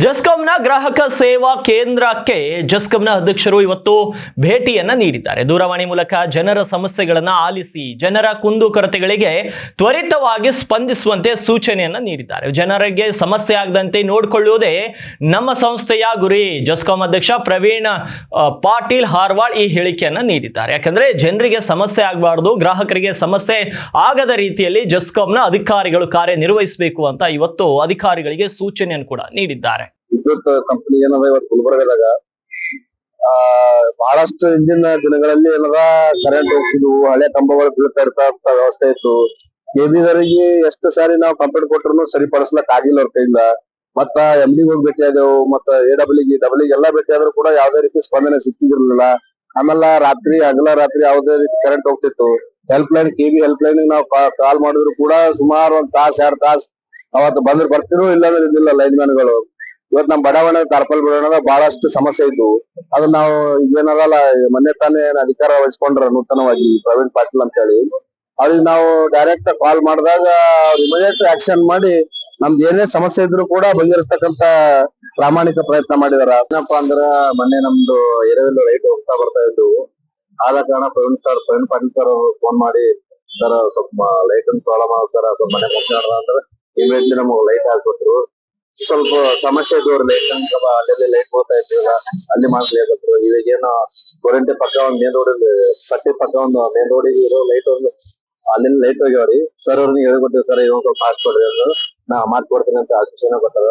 ಜಸ್ಕಾಂನ ಗ್ರಾಹಕ ಸೇವಾ ಕೇಂದ್ರಕ್ಕೆ ಜಸ್ಕಾಂನ ಅಧ್ಯಕ್ಷರು ಇವತ್ತು ಭೇಟಿಯನ್ನ ನೀಡಿದ್ದಾರೆ. ದೂರವಾಣಿ ಮೂಲಕ ಜನರ ಸಮಸ್ಯೆಗಳನ್ನ ಆಲಿಸಿ, ಜನರ ಕುಂದುಕೊರತೆಗಳಿಗೆ ತ್ವರಿತವಾಗಿ ಸ್ಪಂದಿಸುವಂತೆ ಸೂಚನೆಯನ್ನ ನೀಡಿದ್ದಾರೆ. ಜನರಿಗೆ ಸಮಸ್ಯೆ ಆಗದಂತೆ ನೋಡಿಕೊಳ್ಳುವುದೇ ನಮ್ಮ ಸಂಸ್ಥೆಯ ಗುರಿ. ಜಸ್ಕಾಂ ಅಧ್ಯಕ್ಷ ಪ್ರವೀಣ್ ಪಾಟೀಲ್ ಹಾರ್ವಾಳ್ ಈ ಹೇಳಿಕೆಯನ್ನ ನೀಡಿದ್ದಾರೆ. ಯಾಕಂದ್ರೆ ಜನರಿಗೆ ಸಮಸ್ಯೆ ಆಗಬಾರ್ದು, ಗ್ರಾಹಕರಿಗೆ ಸಮಸ್ಯೆ ಆಗದ ರೀತಿಯಲ್ಲಿ ಜಸ್ಕಾಂನ ಅಧಿಕಾರಿಗಳು ಕಾರ್ಯನಿರ್ವಹಿಸಬೇಕು ಅಂತ ಇವತ್ತು ಅಧಿಕಾರಿಗಳಿಗೆ ಸೂಚನೆಯನ್ನು ಕೂಡ ನೀಡಿದ್ದಾರೆ. ವಿದ್ಯುತ್ ಕಂಪನಿ ಏನದ ಇವತ್ತು ಗುಲ್ಬರ್ಗದಾಗ, ಆ, ಬಹಳಷ್ಟು ಹಿಂದಿನ ದಿನಗಳಲ್ಲಿ ಏನದ ಕರೆಂಟ್ ಹೋಗ್ತಿದ್ವು, ಹಳೆ ಕಂಬಗಳು ಬೀಳ್ತಾ ಇರ್ತಾ ವ್ಯವಸ್ಥೆ ಇತ್ತು. ಕೆಬಿದವರಿಗೆ ಎಷ್ಟು ಸಾರಿ ನಾವು ಕಂಪ್ಲೇಂಟ್ ಕೊಟ್ರು ಸರಿಪಡಿಸ್ಲಕ್ ಆಗಿಲ್ಲ ಅವ್ರ ಕೈಯಿಂದ. ಮತ್ತ ಎಂ ಡಿ ಹೋಗಿ ಭೇಟಿ ಆದೆವು, ಮತ್ತ ಎ ಡಬ್ಲ್ಯೂಗೆ ಡಬ್ಲ್ಯೂಗೆ ಎಲ್ಲಾ ಭೇಟಿ ಆದ್ರೂ ಕೂಡ ಯಾವ್ದೇ ರೀತಿ ಸ್ಪಂದನೆ ಸಿಕ್ಕಿದಿರ್ಲಿಲ್ಲ ಆಮೇಲೆ ರಾತ್ರಿ, ಹಗಲ ರಾತ್ರಿ ಯಾವ್ದೇ ರೀತಿ ಕರೆಂಟ್ ಹೋಗ್ತಿತ್ತು. Help line KB help line ನಾವು ಕಾಲ್ ಮಾಡಿದ್ರು ಕೂಡ ಸುಮಾರು ಒಂದ್ ತಾಸ್, ಎರಡ್ ತಾಸ್ ಅವತ್ತು ಬಂದ್ರೆ ಬರ್ತಿರೋ ಇಲ್ಲ ಅಂದ್ರೆ ಇದಿಲ್ಲ ಲೈನ್ ಮ್ಯಾನ್ಗಳು ಇವತ್ ನಮ್ ಬಡಾವಣೆ ಕಾರ್ಪಲ್ ಬಡಾವಣೆ ಬಹಳಷ್ಟು ಸಮಸ್ಯೆ ಇದ್ವು. ಅದನ್ನ ನಾವು ಏನದಲ್ಲ ಮೊನ್ನೆ ತಾನೇ ಅಧಿಕಾರ ವಹಿಸ್ಕೊಂಡ್ರ ನೂತನವಾಗಿ ಪ್ರವೀಣ್ ಪಾಟೀಲ್ ಅಂತ ಹೇಳಿ ಅವ್ರಿಗೆ ನಾವು ಡೈರೆಕ್ಟ್ ಕಾಲ್ ಮಾಡಿದಾಗ ಅವ್ರು ಇಮಿಡಿಯೇಟ್ ಆಕ್ಷನ್ ಮಾಡಿ ನಮ್ದು ಏನೇ ಸಮಸ್ಯೆ ಇದ್ರು ಕೂಡ ಬಗೆಹರಿಸ್ತಕ್ಕಂತ ಪ್ರಾಮಾಣಿಕ ಪ್ರಯತ್ನ ಮಾಡಿದಾರ. ಏನಪ್ಪಾ ಅಂದ್ರ ಮೊನ್ನೆ ನಮ್ದು ಏರಿಯಾದಲ್ಲಿ ರೈಟ್ ಹೋಗ್ತಾ ಬರ್ತಾ ಇದ್ವು. ಆದ ಕಾರಣ Praveen sir Praveen Patil sir phone ಮಾಡಿ ಸರ್ ಸ್ವಲ್ಪ ಲೈಟ್ ಪ್ರಾಬ್ಲಮ್ ಆಗ ಸರ್ ಮನೆ ಮುಗ್ಸ್ಯಾರ ಅಂದ್ರೆ ಇಮಿಡಿಯೇಟ್ಲಿ ನಮಗೆ ಲೈಟ್ ಹಾಕ್ಕೊಟ್ರು. ಸ್ವಲ್ಪ ಸಮಸ್ಯೆ ಇದ್ವು ಲೈಟ್ ಅಲ್ಲೆಲ್ಲ ಲೈಟ್ ಹೋಗ್ತಾ ಇದ್ದೀವಲ್ಲ ಅಲ್ಲಿ ಮಾಡ್ಲೇಬೇಕು ಇವಾಗ ಏನೋ ಕೊರಂಟಿ ಪಕ್ಕ ಒಂದ್ ಮೇನ್ ರೋಡ್ ಪಟ್ಟಿ ಪಕ್ಕ ಒಂದು ಮೇನ್ ರೋಡ್ ಇರೋ ಲೈಟ್ ಒಂದು ಅಲ್ಲಿಂದ ಲೈಟ್ ಹೋಗ್ಯಾವ್ರಿ. ಸರ್ ಅವ್ರಿಗೆ ಹೇಳ್ಕೊಟ್ಟಿವಿ ಸರ್ ಇವಾಗ ಸ್ವಲ್ಪ ಹಾಕ್ಕೊಡ್ರಿ ಅಂದ್ರೆ. ನಾ ಮಾಡ್ಕೊಡ್ತೀನಿ ಅಂತ ಆಶ್ವಾಸನೆ ಕೊಟ್ಟದ